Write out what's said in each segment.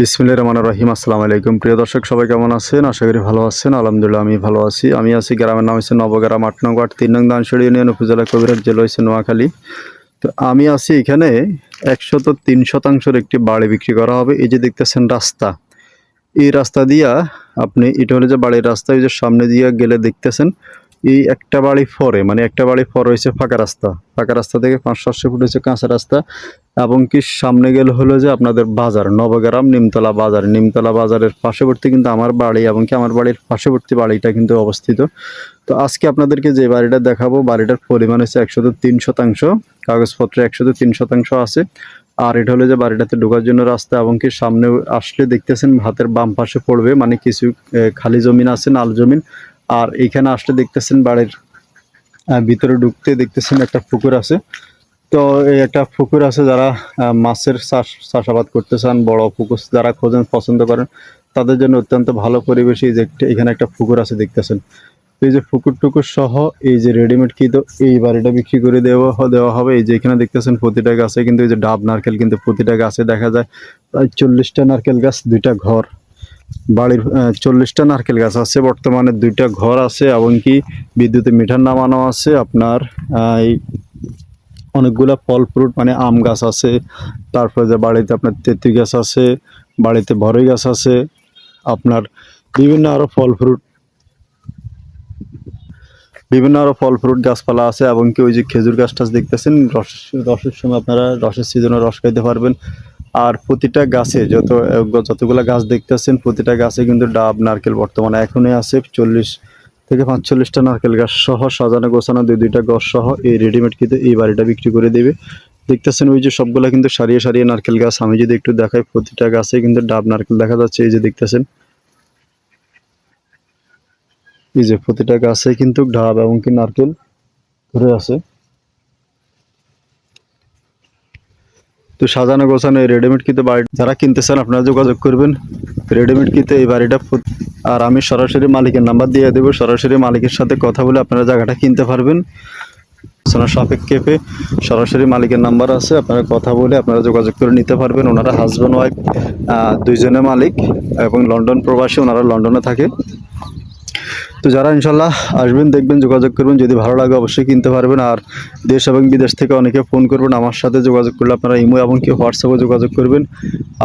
বিসমিল্লা রহমান রহিম। আসসালামু আলাইকুম। প্রিয় দর্শক, সবাই কেমন আছেন? আশা করি ভালো আছেন। আলহামদুলিল্লাহ, আমি ভালো আছি। আমি আছি গ্রামের নাম হচ্ছে নবগ্রাম, আট নং ওয়ার্ড, তিন নং দানসড়ি ইউনিয়ন, উপজেলা কবিরাট জেলা হয়েছে নোয়াখালী। তো আমি আছি এখানে একশত তিন শতাংশের একটি বাড়ি বিক্রি করা হবে। এই যে দেখতেছেন রাস্তা। এই রাস্তা দিয়া আপনি এটা হলে যে বাড়ির রাস্তা, এই যে সামনে দিয়ে গেলে দেখতেছেন, এই একটা বাড়ি ফরে মানে একটা বাড়ি ফর হয়েছে ফাঁকা রাস্তা। ফাঁকা রাস্তা থেকে পাঁচ সাতশো ফুট হয়েছে কাঁচা রাস্তা। এবং কি সামনে গেলে হলো যে আপনাদের বাজার, নবগ্রাম, নিমতলা বাজার। নিমতলা বাজারের পার্শ্ববর্তী কিন্তু আমার বাড়ি এবং কি আমার বাড়ির পার্শ্ববর্তী বাড়িটা কিন্তু অবস্থিত। তো আজকে আপনাদেরকে যে বাড়িটা দেখাবো, বাড়িটার পরিমাণ হচ্ছে একশত তিন শতাংশ, কাগজপত্রে একশত তিন শতাংশ আছে। আর এটা হলো যে বাড়িটাতে ঢোকার জন্য রাস্তা এবং কি সামনে আসলে দেখতেছেন হাতের বাম পাশে পড়বে মানে কিছু খালি জমিন আছে, নাল জমিন। আর এখানে আসলে দেখতেছেন বাড়ির ভিতরে ঢুকতে দেখতেছেন একটা পুকুর আছে। তো এই একটা পুকুর আছে যারা মাছের চাষ, চাষাবাদ করতে চান, বড় পুকুর যারা খোঁজেন, পছন্দ করেন, তাদের জন্য অত্যন্ত ভালো পরিবেশ যে এখানে একটা পুকুর আছে দেখতেছেন। এই যে পুকুর টুকুর সহ এই যে রেডিমেড কি তো এই বাড়িটা বিক্রি করে দেওয়া দেওয়া হবে। এই যে এখানে দেখতেছেন প্রতিটা গাছে কিন্তু এই যে ডাব, নারকেল কিন্তু প্রতিটা গাছে দেখা যায়। প্রায় চল্লিশটা নারকেল গাছ, দুইটা ঘর। বাড়ির চল্লিশটা নারকেল গাছ আছে। বর্তমানে দুইটা ঘর আছে এমনকি বিদ্যুতে মিটার নামানো আছে। আপনার এই অনেকগুলা ফল ফ্রুট মানে আম গাছ আছে, তারপরে যে বাড়িতে আপনার তেঁতুল গাছ আছে, বাড়িতে বড়ই গাছ আছে, আপনার বিভিন্ন আরও ফল ফ্রুট, বিভিন্ন আরও ফল ফ্রুট গাছপালা আছে, এবং কি ওই যে খেজুর গাছ টাছ দেখতেছেন, রস, রসের সময় আপনারা রসের সিজনে রস খাইতে পারবেন। আর প্রতিটা গাছে যত, যতগুলা গাছ দেখতেছেন, প্রতিটা গাছে কিন্তু ডাব, নারকেল বর্তমানে এখনই আছে, চল্লিশ থেকে পাঁচচল্লিশটা নারকেল গাছ সহ সাজানো গোছানো দুই দুইটা গাছ সহ এই রেডিমেড কিন্তু এই বাড়িটা বিক্রি করে দেবে। দেখতেছেন ওই যে সবগুলা কিন্তু সারিয়ে সারিয়ে নারকেল গাছ। আমি যদি একটু দেখাই প্রতিটা গাছে কিন্তু ডাব নারকেল দেখা যাচ্ছে, এই যে দেখতেছেন। এই যে প্রতিটা গাছে কিন্তু ডাব এবং কি নারকেল ধরে আছে। তো সাজানো গোছানো এই রেডিমেড কিতে বাড়ি যারা কিনতে চান আপনারা যোগাযোগ করবেন। রেডিমেড কিতে এই বাড়িটা আর আমি সরাসরি মালিকের নাম্বার দিয়ে দেবো। সরাসরি মালিকের সাথে কথা বলে আপনারা জায়গাটা কিনতে পারবেন। আলোচনা সাপেক্ষে পেয়ে সরাসরি মালিকের নাম্বার আছে, আপনারা কথা বলে আপনারা যোগাযোগ করে নিতে পারবেন। ওনারা হাজব্যান্ড ওয়াইফ দুইজনে মালিক এবং লন্ডন প্রবাসী, ওনারা লন্ডনে থাকে। তো যারা ইনশাল্লাহ আসবেন, দেখবেন, যোগাযোগ করবেন। যদি ভালো লাগে অবশ্যই কিনতে পারবেন। আর দেশ এবং বিদেশ থেকে অনেকে ফোন করবেন। আমার সাথে যোগাযোগ করলে আপনারা ইমো এবং কি হোয়াটসঅ্যাপে যোগাযোগ করবেন।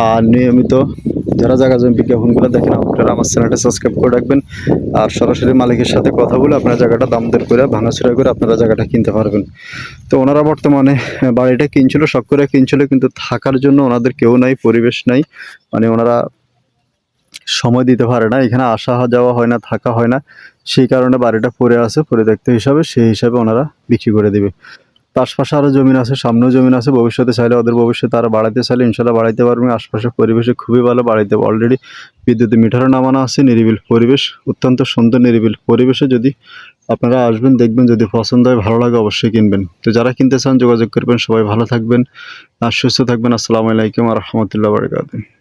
আর নিয়মিত যারা জায়গা জমি বিজ্ঞাপনগুলো দেখেন, আপনারা আমার চ্যানেলটা সাবস্ক্রাইব করে রাখবেন। আর সরাসরি মালিকের সাথে কথা বলে আপনারা জায়গাটা দাম দর করে, ভাঙাচুরা করে আপনারা জায়গাটা কিনতে পারবেন। তো ওনারা বর্তমানে বাড়িটা কিনছিল সব করে কিনছিল, কিন্তু থাকার জন্য ওনাদের কেউ নাই, পরিবেশ নাই। মানে ওনারা সময় দিতে পারে না, এখানে আসা যাওয়া হয় না, থাকা হয় না। সেই কারণে বাড়িটা পড়ে আছে পরে দেখতে হিসাবে সেই হিসাবে ওনারা বিক্রি করে দিবে। আশপাশে আরও জমিন আছে, সামনেও জমিন আছে, ভবিষ্যতে চাইলে ওদের ভবিষ্যতে আরও বাড়াইতে চাইলে ইনশাল্লাহ বাড়াইতে পারবে। আশপাশের পরিবেশে খুবই ভালো বাড়াইতে অলরেডি বিদ্যুতে মিটারও নামানো আছে, নিরিবিল পরিবেশ, অত্যন্ত সুন্দর নিরিবিল পরিবেশে যদি আপনারা আসবেন, দেখবেন যদি পছন্দ হয়, ভালো লাগে অবশ্যই কিনবেন। তো যারা কিনতে চান, যোগাযোগ করবেন, সবাই ভালো থাকবেন আর সুস্থ থাকবেন। আসসালামু আলাইকুম আর রহমতুল্লাহ বারকাতুহ।